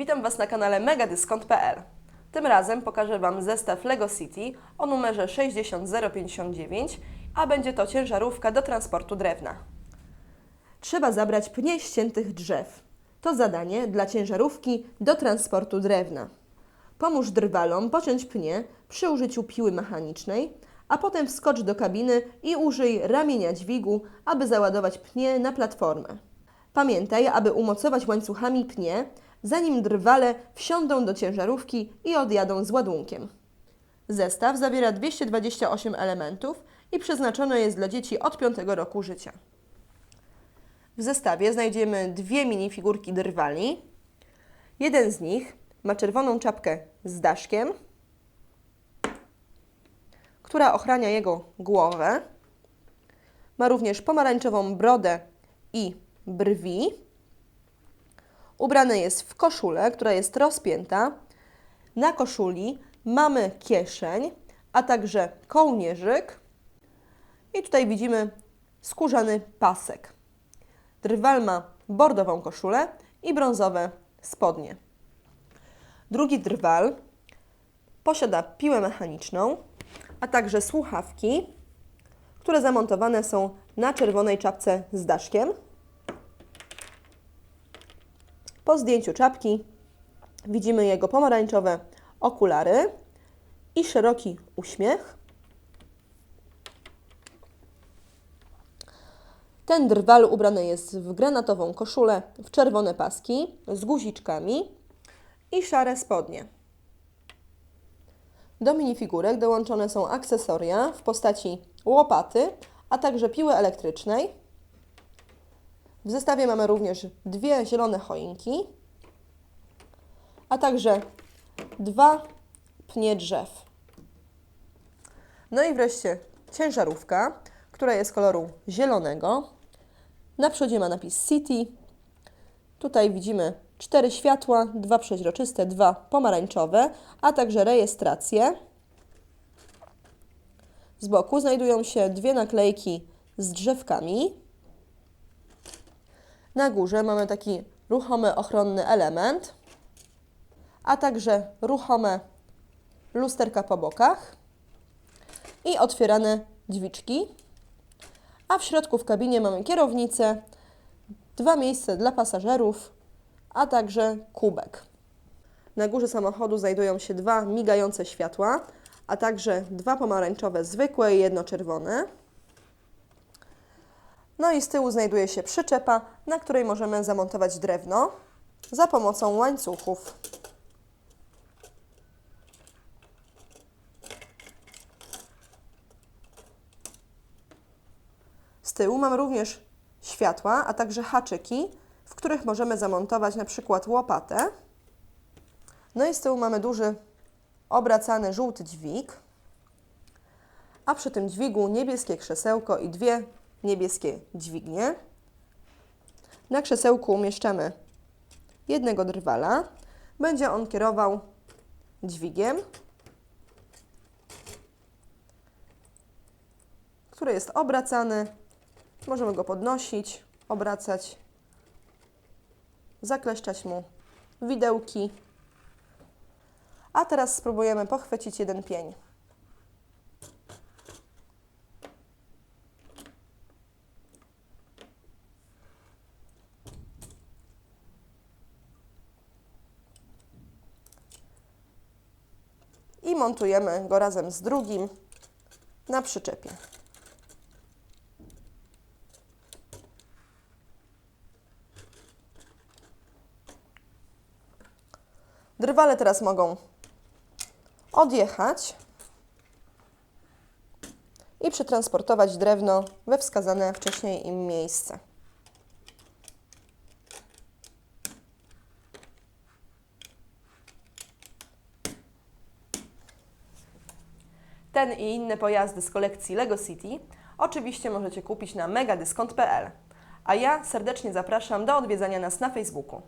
Witam Was na kanale megadyskont.pl. Tym razem pokażę Wam zestaw Lego City o numerze 60059, a będzie to ciężarówka do transportu drewna. Trzeba zabrać pnie ściętych drzew. To zadanie dla ciężarówki do transportu drewna. Pomóż drwalom pociąć pnie przy użyciu piły mechanicznej, a potem wskocz do kabiny i użyj ramienia dźwigu, aby załadować pnie na platformę. Pamiętaj, aby umocować łańcuchami pnie, zanim drwale wsiądą do ciężarówki i odjadą z ładunkiem. Zestaw zawiera 228 elementów i przeznaczony jest dla dzieci od 5 roku życia. W zestawie znajdziemy dwie minifigurki drwali. Jeden z nich ma czerwoną czapkę z daszkiem, która ochrania jego głowę. Ma również pomarańczową brodę i brwi. Ubrany jest w koszulę, która jest rozpięta. Na koszuli mamy kieszeń, a także kołnierzyk. I tutaj widzimy skórzany pasek. Drwal ma bordową koszulę i brązowe spodnie. Drugi drwal posiada piłę mechaniczną, a także słuchawki, które zamontowane są na czerwonej czapce z daszkiem. Po zdjęciu czapki widzimy jego pomarańczowe okulary i szeroki uśmiech. Ten drwal ubrany jest w granatową koszulę, w czerwone paski z guziczkami i szare spodnie. Do minifigurek dołączone są akcesoria w postaci łopaty, a także piły elektrycznej. W zestawie mamy również dwie zielone choinki, a także dwa pnie drzew. No i wreszcie ciężarówka, która jest koloru zielonego. Na przodzie ma napis City. Tutaj widzimy cztery światła, dwa przeźroczyste, dwa pomarańczowe, a także rejestrację. Z boku znajdują się dwie naklejki z drzewkami. Na górze mamy taki ruchomy ochronny element, a także ruchome lusterka po bokach i otwierane drzwiczki. A w środku w kabinie mamy kierownicę, dwa miejsca dla pasażerów, a także kubek. Na górze samochodu znajdują się dwa migające światła, a także dwa pomarańczowe zwykłe i jedno czerwone. No i z tyłu znajduje się przyczepa, na której możemy zamontować drewno za pomocą łańcuchów. Z tyłu mamy również światła, a także haczyki, w których możemy zamontować na przykład łopatę. No i z tyłu mamy duży obracany żółty dźwig, a przy tym dźwigu niebieskie krzesełko i dwie niebieskie dźwignie. Na krzesełku umieszczamy jednego drwala. Będzie on kierował dźwigiem, który jest obracany. Możemy go podnosić, obracać, zakleszczać mu widełki. A teraz spróbujemy pochwycić jeden pień. Montujemy go razem z drugim na przyczepie. Drwale teraz mogą odjechać i przetransportować drewno we wskazane wcześniej im miejsce. Ten i inne pojazdy z kolekcji Lego City oczywiście możecie kupić na megadyskont.pl. A ja serdecznie zapraszam do odwiedzania nas na Facebooku.